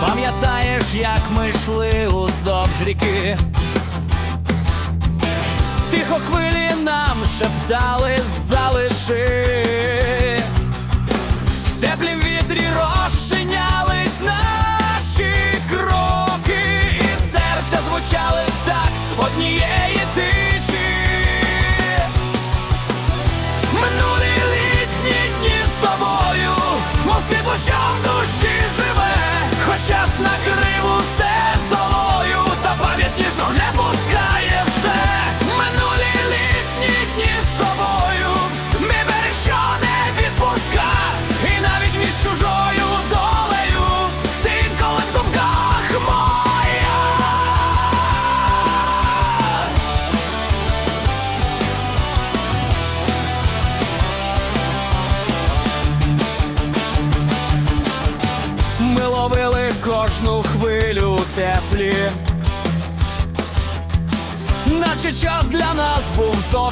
Пам'ятаєш, як ми йшли уздовж ріки? Тихо хвилі нам шептали залиши. В теплім вітрі розчинялись наші кроки, і серця звучали так однієї тиші. Минулі літні дні з тобою, мов світло, що в душі живе, хоч час накрив усе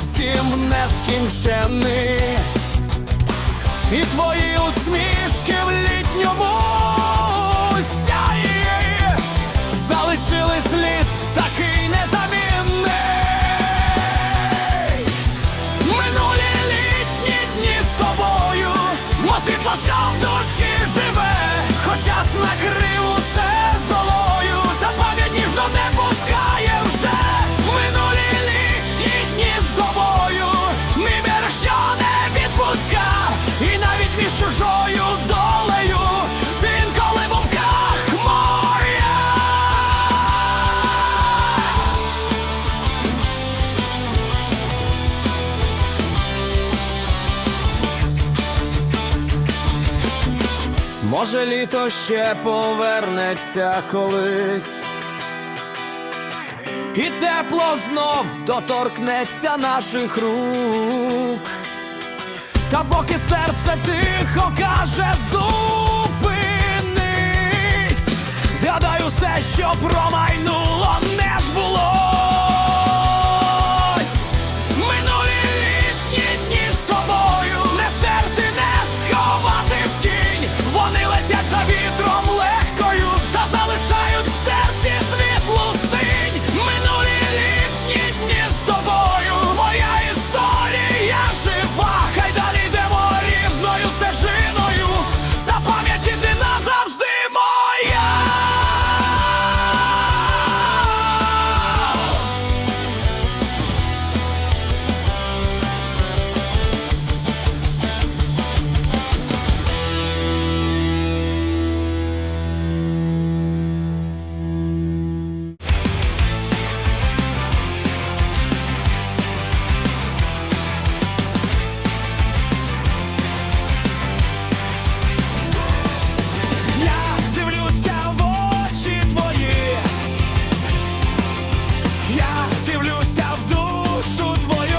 зовсім нескінчений, І твої усмішки в літньому Може, літо ще повернеться колись, і тепло знов доторкнеться наших рук. Та поки серце тихо каже зупинись, згадай усе, що промайнуло, душу твою.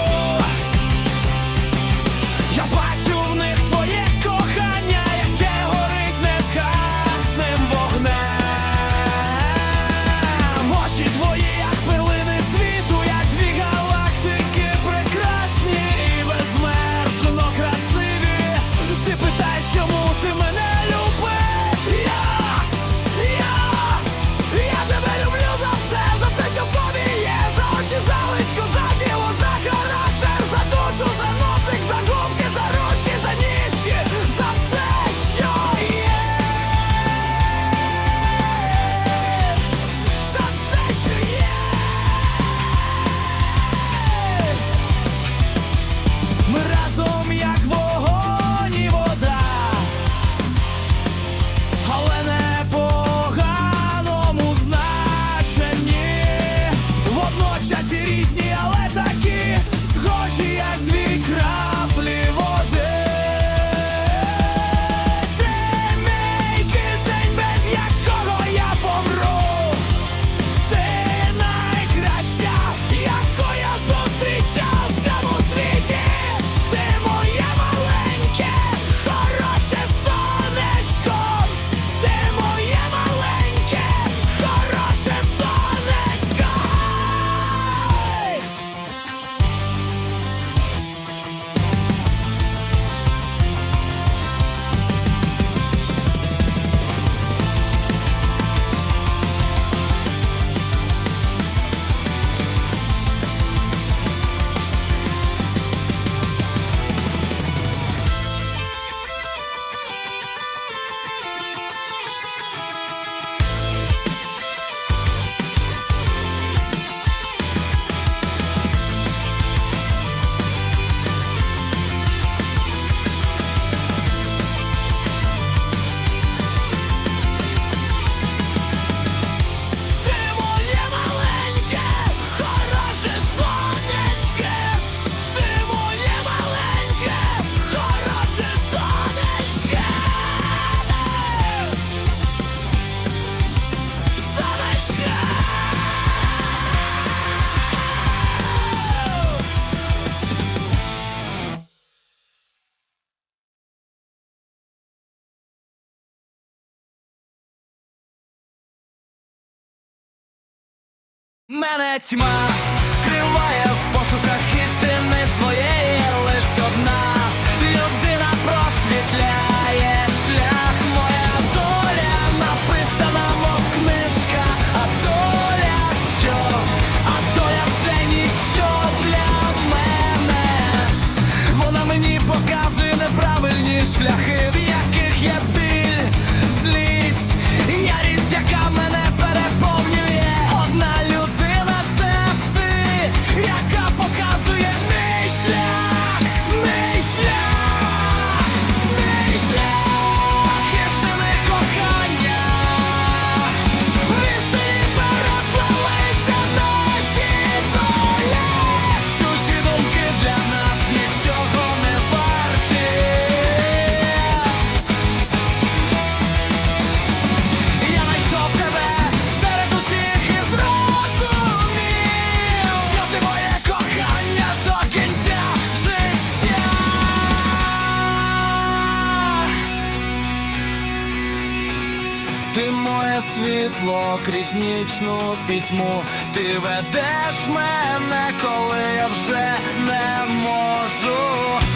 Мене тьма скриває в пошуках істини своєї лиш одна. Людина просвітляє шлях, моя доля написана, мов книжка, а доля що, а доля вже ніщо для мене, вона мені показує неправильні шляхи. світло крізь нічну пітьму. Ти ведеш мене, коли я вже не можу.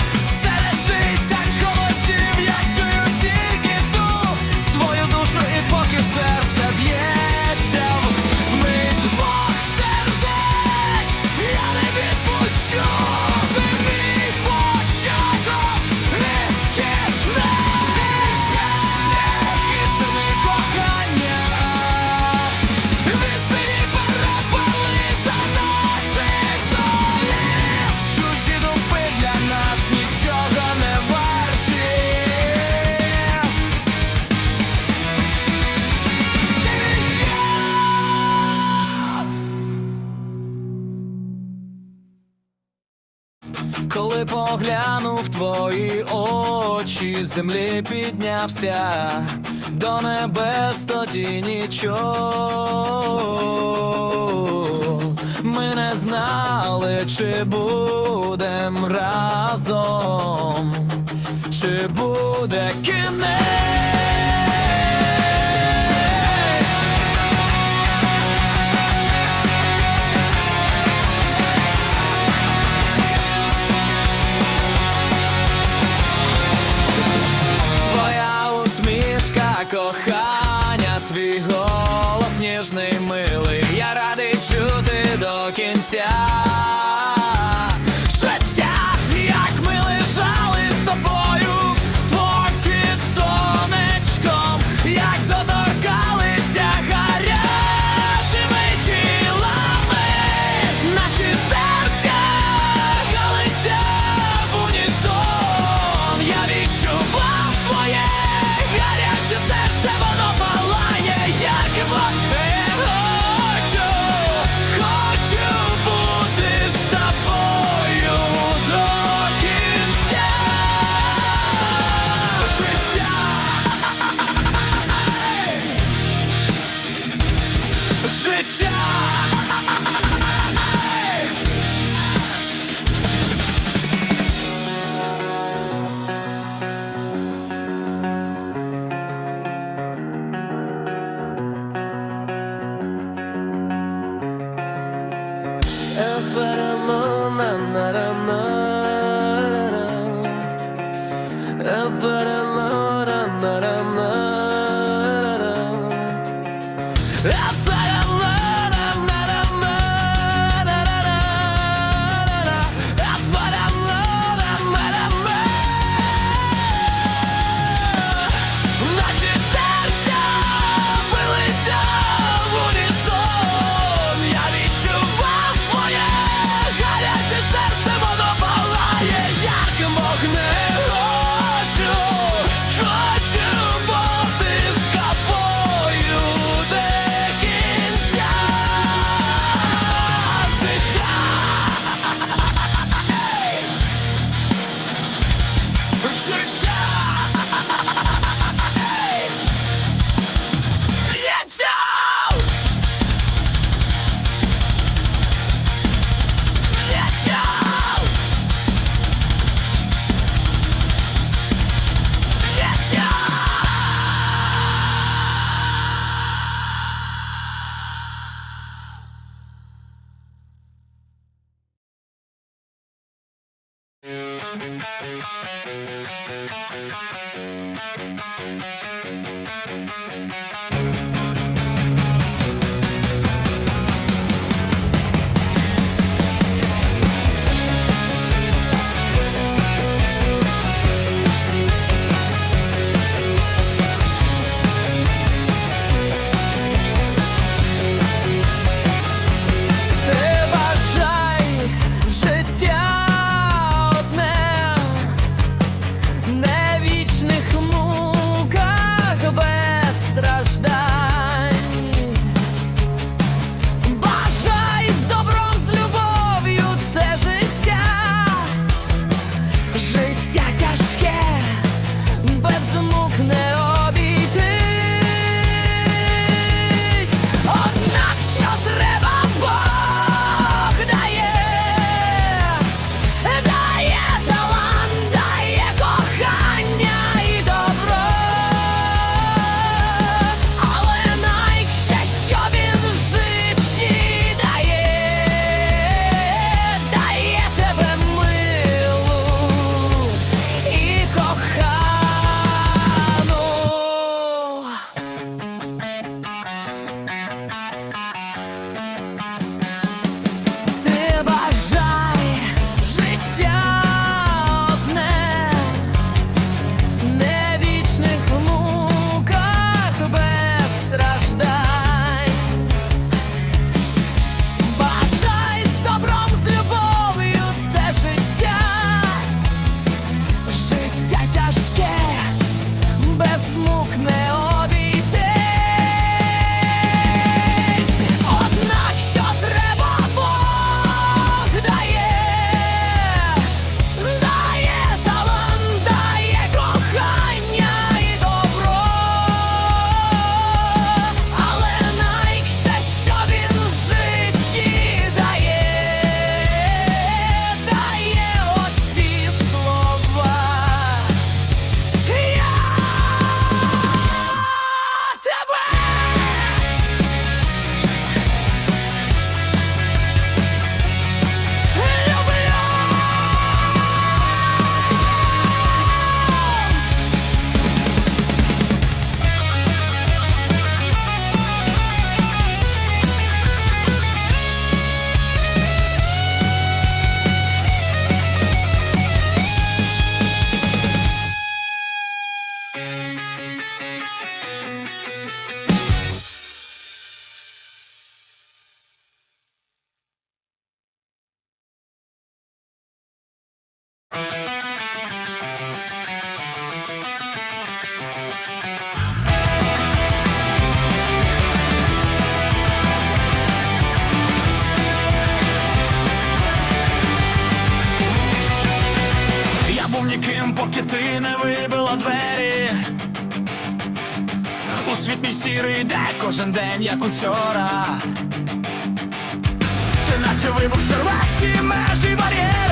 поглянув твої очі, землі піднявся, до небес тоді нічого. Ми не знали, чи будем разом, чи буде кінець. кожен день, як учора. це наче вибух шарвав всі межі бар'єр